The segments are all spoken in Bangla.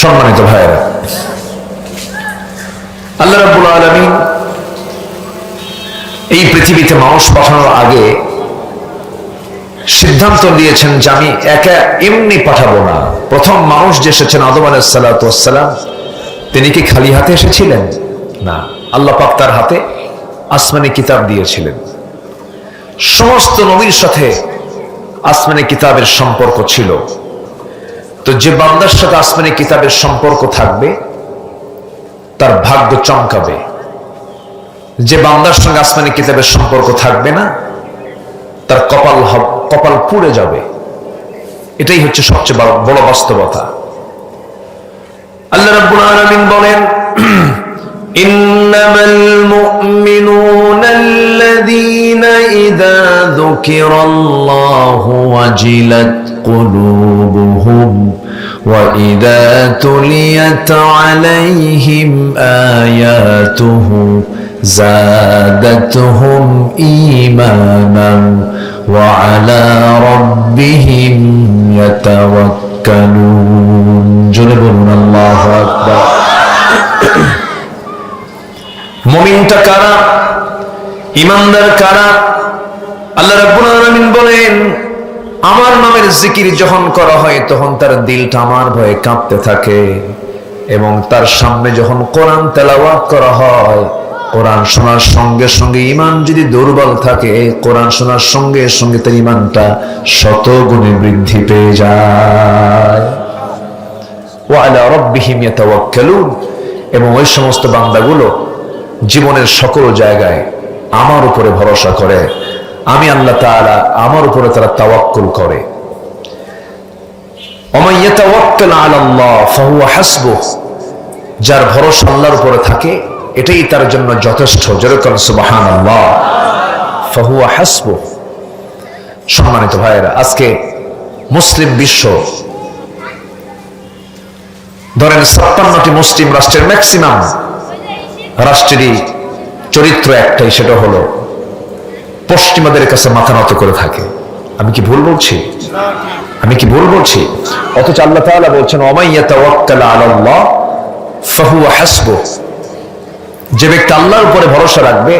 সম্মানিত ভাইয়েরা, আল্লাহ রাব্বুল আলামিন এই পৃথিবীতে মানুষ পাঠানোর আগে সিদ্ধান্ত দিয়েছেন যে আমি একা এমনি পাঠাবো না। প্রথম মানুষ যে এসেছেন আদম আলাইসালাম তিনি কি খালি হাতে এসেছিলেন? না, আল্লাহ পাক তার হাতে আসমানি কিতাব দিয়েছিলেন। সমস্ত নবীর সাথে আসমানি কিতাবের সম্পর্ক ছিল। তো যে বান্দার সাথে আসমানি কিতাবের সম্পর্ক থাকবে, তার ভাগ্য চমকাবে। যে বান্দার সঙ্গে আসমানি কিতাবের সম্পর্ক থাকবে না, তার কপাল কপাল পুড়ে যাবে। এটাই হচ্ছে সবচেয়ে বড় বাস্তবতা। আল্লাহ রাব্বুল আলামিন বলেন, ইন্নামাল মুমিনুনা আল্লাযীনা ইযা যুকিরাল্লাহু ওয়াজিলাত قلوبهم وإذا تليت عليهم آياته زادتهم إيمانا وعلى ربهم يتوكلون جنبنا الله أكبر মুমিনটা কারা ইমানদার কারা আল্লাহ রাব্বুল আলামিন বলেন আমার নামের জিকির যখন করা হয়, তখন তার দিলটা আমার ভয়ে কাঁপতে থাকে এবং তার সামনে যখন কোরআন তেলাওয়াত করা হয়, কোরআন শোনার সঙ্গে সঙ্গে ইমান যদি দুর্বল থাকে, কোরআন শোনার সঙ্গে সঙ্গে তার ইমানটা শত গুণে বৃদ্ধি পেয়ে যায়। ওয়ালা এবং ওই সমস্ত বান্দাগুলো জীবনের সকল জায়গায় আমার উপরে ভরসা করে। আমি আল্লাহ তাআলা আমার উপরে তারা তাওয়াক্কুল করে। যার ভরসা আল্লাহর উপরে থাকে, এটাই তার জন্য যথেষ্ট। যেরকম হাসবুহ। সম্মানিত ভাইয়েরা, আজকে মুসলিম বিশ্ব, ধরেন ছাপ্পান্নটি মুসলিম রাষ্ট্রের ম্যাক্সিমাম রাষ্ট্রেরই চরিত্র একটাই, সেটা হলো পশ্চিমাদের কাছে মাথা নত করে থাকে। আমি কি ভুল বলছি? আমি কি ভুল বলছি? অথচ আল্লাহ তাআলা বলছেন আলাল্লাহ যে ব্যক্তি আল্লাহর উপরে ভরসা রাখবে,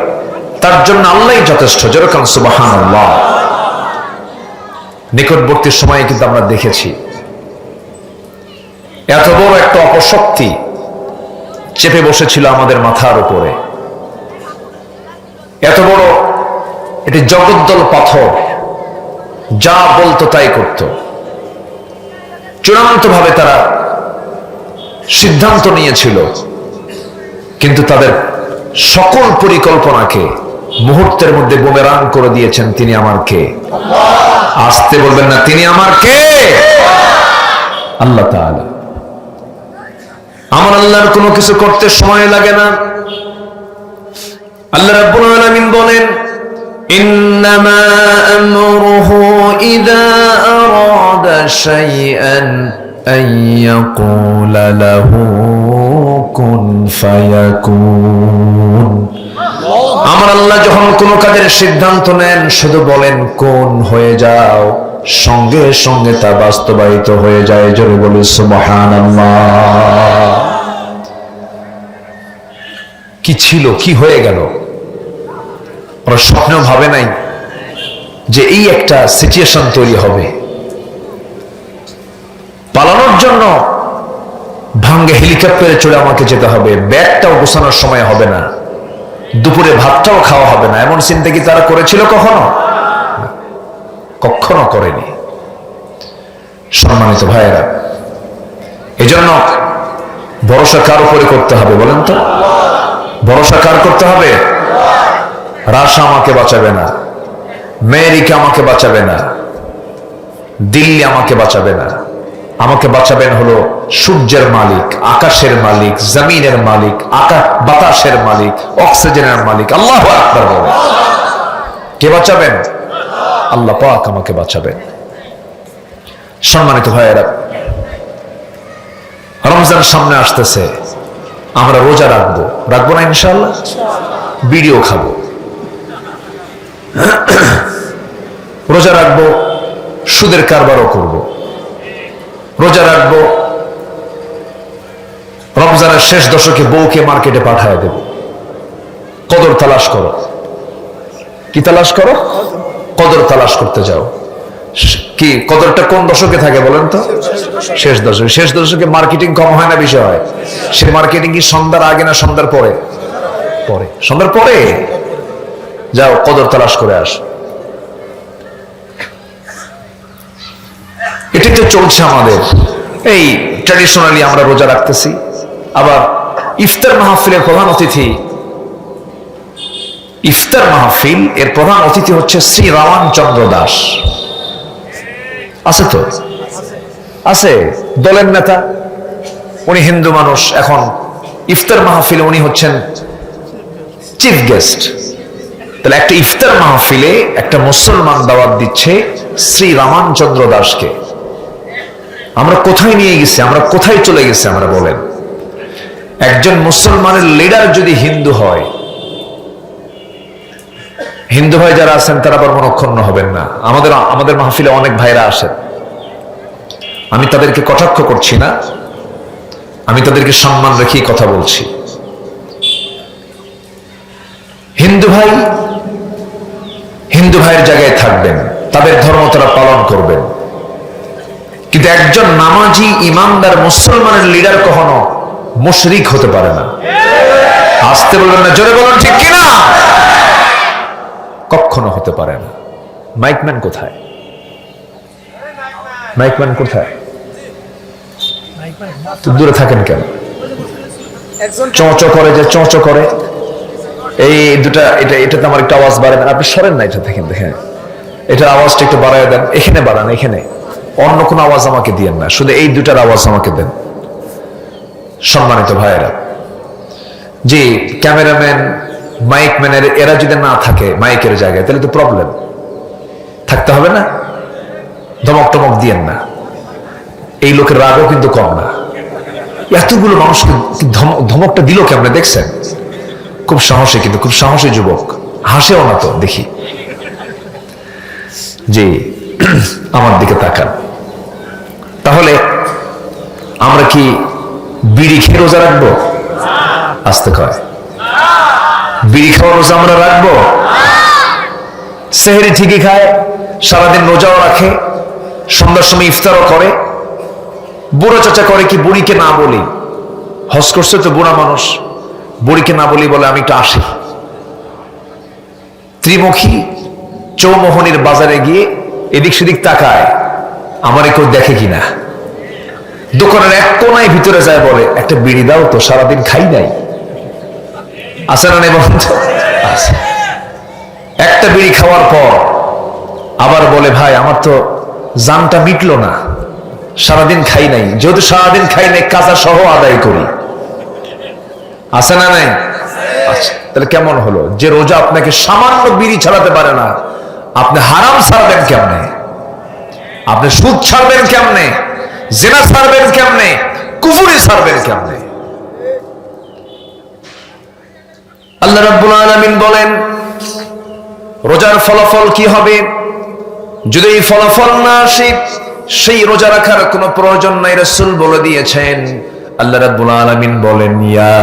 তার জন্য আল্লাহই যথেষ্ট। যেরকম সুবহানাল্লাহ। নিকটবর্তী সময়ে কিন্তু আমরা দেখেছি, এত বড় একটা অপশক্তি চেপে বসেছিল আমাদের মাথার উপরে। এত বড় এটি জগদ্দল পাথর। যা বলতো তাই করত। চূড়ান্ত ভাবে তারা সিদ্ধান্ত নিয়েছিল। কিন্তু তাদের সকল পরিকল্পনাকে মুহূর্তের মধ্যে বোমেরাং করে দিয়েছেন তিনি আমার কে? আসতে বলবেন না, তিনি আমার কে? আল্লাহ আমার আল্লাহর কোনো কিছু করতে সময় লাগে না। আল্লাহ রাব্বুল আলামিন বলেন إنما أمره إذا أراد شيئا أن يقول له كن فيكون আমার আল্লাহ যখন কোনো কাজের সিদ্ধান্ত নেন শুধু বলেন কোন হয়ে যাও সঙ্গে সঙ্গে তা বাস্তবায়িত হয়ে যায় জোরে বলি সুবহানাল্লাহ কি ছিল কি হয়ে গেল ওরা স্বপ্নেও ভাবে নাই যে এই একটা সিচুয়েশন তৈরি হবে। পালানোর জন্য ভাঙ্গে হেলিকপ্টারে চড়ে আমাকে যেতে হবে। ব্যাগটাও গোছানোর সময় হবে না। দুপুরে ভাতটাও খাওয়া হবে না। এমন চিন্তা কি তারা করেছিল কখনো? কখনো করেনি। সম্মানিত ভাইয়েরা, এজন্য ভরসা কার উপরে করতে হবে বলেন তো? ভরসা কার করতে হবে? রাশা আমাকে বাঁচাবে না। মেয়েরিকা আমাকে বাঁচাবে না। দিল্লি আমাকে বাঁচাবে না। আমাকে বাঁচাবেন হলো সূর্যের মালিক, আকাশের মালিক, জমিনের মালিক আকাশ বাতাসের মালিক, অক্সিজেনের মালিক। আল্লাহ কে বাঁচাবেন? আল্লাহ পাক আমাকে বাঁচাবেন। সম্মানিত ভাইয়েরা, রমজান সামনে আসতেছে। আমরা রোজা রাখব। রাখব না ইনশাল্লাহ বিড়িও খাব। রোজা রাখব, সুদের কারবারও করব। রোজা রাখব, রমজানের শেষ দশকে বউকে মার্কেটে পাঠায় দেব। কদর তালাশ করো। কি তালাশ করো? কদর তালাশ করতে যাও। কি, কদরটা কোন দশকে থাকে বলেন তো? শেষ দশকে। শেষ দশকে মার্কেটিং কম হয় না বিষয় সে মার্কেটিং কি সন্ধ্যার আগে না সন্ধ্যার পরে? পরে। সন্ধ্যার পরে? যাও, কদর তালাশ করে আস। এটাই তো চলছে আমাদের। এই ট্র্যাডিশনালি আমরা রোজা রাখতেছি। আবার ইফতার মাহফিলের প্রধান অতিথি, ইফতার মাহফিল এর প্রধান অতিথি হচ্ছে শ্রী রামানচন্দ্র দাস। আছে তো? আছে। দলের নেতা, উনি হিন্দু মানুষ, এখন ইফতার মাহফিলে উনি হচ্ছেন চিফ গেস্ট তাহলে একটা ইফতার মাহফিলে একটা মুসলমান দাওয়াত দিচ্ছে শ্রী রামানচন্দ্র দাসকে। আমরা কোথায় নিয়ে গেছি, আমরা কোথায় চলে গেছি আমরা বলেন। একজন মুসলমানের লিডার যদি হিন্দু হয়, হিন্দু ভাই যারা আছেন তারা আবার মনক্ষণ্ণ হবেন না। আমাদের আমাদের মাহফিলে অনেক ভাইরা আসেন। আমি তাদেরকে কটাক্ষ করছি না, আমি তাদেরকে সম্মান রেখেই কথা বলছি। হিন্দু ভাই হিন্দু ভাইয়ের জায়গায় থাকবেন তাদের ধর্ম তারা পালন করবেন। কিন্তু একজন নামাজি ইমানদার মুসলমানের লিডার কখনো মুশরিক হতে পারে না। আসতে বলবেন না জোরে বলুন ঠিক কিনা? কখনো হতে পারে না। মাইকম্যান কোথায়? মাইকম্যান কোথায়? তো দূরে থাকেন কেন? চোঁচ করে যে চোঁচ করে। এই দুটা, এটা, এটাতে আমার একটা আওয়াজ বাড়ায় দেন আপনি সরেন না এটা দেখেন দেখেন এটার আওয়াজটা একটু বাড়ায় দেন। এখানে বাড়ান, এখানে। অন্য কোনো আওয়াজ আমাকে দিয়েন না। শুধু এই দুটার আওয়াজ আমাকে দেন। সম্মানিত ভাইয়েরা। জি, ক্যামেরাম্যান, মাইক ম্যানের, এরা যদি না থাকে মাইকের জায়গায়, তাহলে তো প্রবলেম। থাকতে হবে না? ধমক টমক দিয়েন না। এই লোকের রাগও কিন্তু কম না। এতগুলো মানুষকে ধমকটা দিল কেমনে, দেখছেন? খুব সাহসী কিন্তু খুব সাহসী যুবক। হাসেও না তো, দেখি। জি, আমার দিকে তাকান। তাহলে আমরা কি বিড়ি খেয়ে রোজা রাখব? আসতে কয়। বিড়ি খাওয়া রোজা আমরা রাখব? সেহেরি ঠিকই খায়, সারাদিন রোজাও রাখে, সন্ধ্যার সময় ইফতারও করে। বুড়ো চাচা করে কি বুড়িকে না বলি? হজ করছে তো বুড়া মানুষ। বুড়িকে না বলি বলে আমি একটু আসি। ত্রিমুখী চৌমোহনের বাজারে গিয়ে এদিক সেদিক তাকায়, আমার কেউ দেখে কিনা। দোকানের এক কোনায় ভিতরে যায় বলে, একটা বিড়ি দাও তো, সারাদিন খাই নাই। আছে না নেই। একটা বিড়ি খাওয়ার পর আবার বলে, ভাই, আমার তো জানটা মিটলো না, সারাদিন খাই নাই। যেহেতু সারাদিন খাই নাই, কাঁচা সহ আদায় করি। আছে না নাই? আচ্ছা তাহলে কেমন হলো? যে রোজা আপনাকে সামান্য বিড়ি ছাড়াতে পারে না, আপনি হারাম ছাড়বেন কেমনে? আপনি সুদ ছাড়বেন কেমনে? জেনা ছাড়বেন কেমনে? কুফুরি ছাড়বেন কেমনে? আল্লাহ রাব্বুল আলামিন বলেন, রোজার ফলাফল কি হবে? যদি এই ফলাফল না আসে, সেই রোজা রাখার কোনো প্রয়োজন নাই রাসূল বলে দিয়েছেন। আল্লাহ রাব্বুল আলামিন বলেন, ইয়া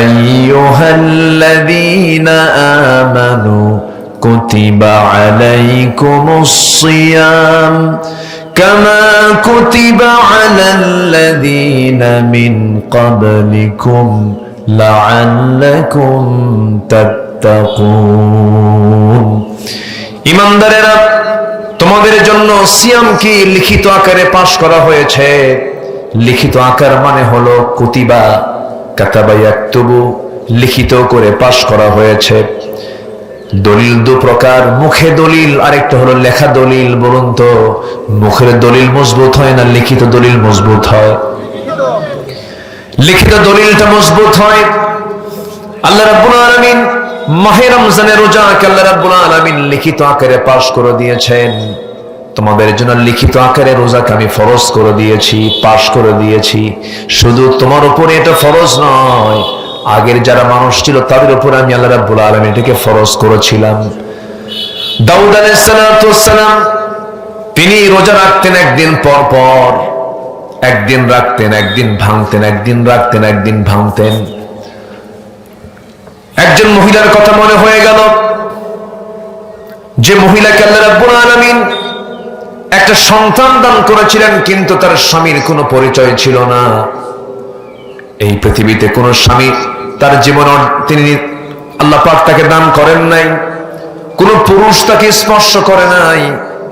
আইয়ুহাল্লাযীনা আমানু কুতিবা আলাইকুমুস সিয়াম কামা কুতিবা আলাল্লাযীনা মিন ক্বাবলিকুম লাআল্লাকুম তাত্তাকুন। ইমানদারেরা, তোমাদের জন্য সিয়াম কি লিখিত আকারে পাশ করা হয়েছে? লিখিত আকার মানে হলো কুতিবা কাতাবায়াক্তুবু লিখিত করে পাশ করা হয়েছে। দলিল দু প্রকার, মুখে দলিল, আরেকটা হলো লেখা দলিল, বলুন তো, মুখের দলিল মজবুত হয় না লিখিত দলিল মজবুত হয়? লিখিত দলিলটা মজবুত হয়। আল্লাহ রাব্বুল আলামিন মাহে রমজানের রোজাকে আল্লাহ রাব্বুল আলামিন লিখিত আকারে পাশ করে দিয়েছেন। তোমাদের জন্য লিখিত আকারে রোজাকে আমি ফরজ করে দিয়েছি, পাশ করে দিয়েছি। শুধু তোমার উপরে এটা ফরজ নয়, আগের যারা মানুষ ছিল তাদের উপরে আমি আল্লাহ রাব্বুল আলামিন এটাকে ফরজ করেছিলাম। দাউদ আলাইহিস সালাম, তিনি রোজা রাখতেন একদিন পর পর, একদিন রাখতেন, একদিন ভাঙতেন, একদিন রাখতেন, একদিন ভাঙতেন। একজন মহিলার কথা মনে হয়ে গেল, যে মহিলাকে আল্লাহ রাব্বুল আলামিন একটা সন্তান দান করেছিলেন, কিন্তু তার স্বামীর কোনো পরিচয় ছিল না। এই পৃথিবীতে কোনো স্বামী তার জীবন তিনি আল্লাহ পাক তাকে দান করেন নাই, কোন পুরুষ তাকে স্পর্শ করে নাই,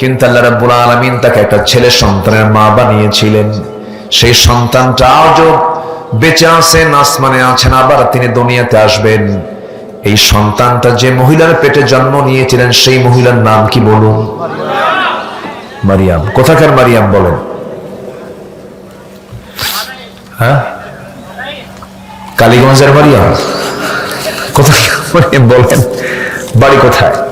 কিন্তু আল্লাহ রাব্বুল আলামিন তাকে একটা ছেলে সন্তানের মা বানিয়েছিলেন। সেই সন্তানটা আজও বেঁচে আছেন আসমানে আছেন আবার তিনি দুনিয়াতে আসবেন। এই সন্তানটা যে মহিলার পেটে জন্ম নিয়েছিলেন, সেই মহিলার নাম কি বলুন? মারিয়াম। কোথাকার মারিয়াম বলেন হ্যাঁ? কালীগঞ্জের মারিয়াম? কোথায় মারিয়াম বলেন? বাড়ি কোথায়?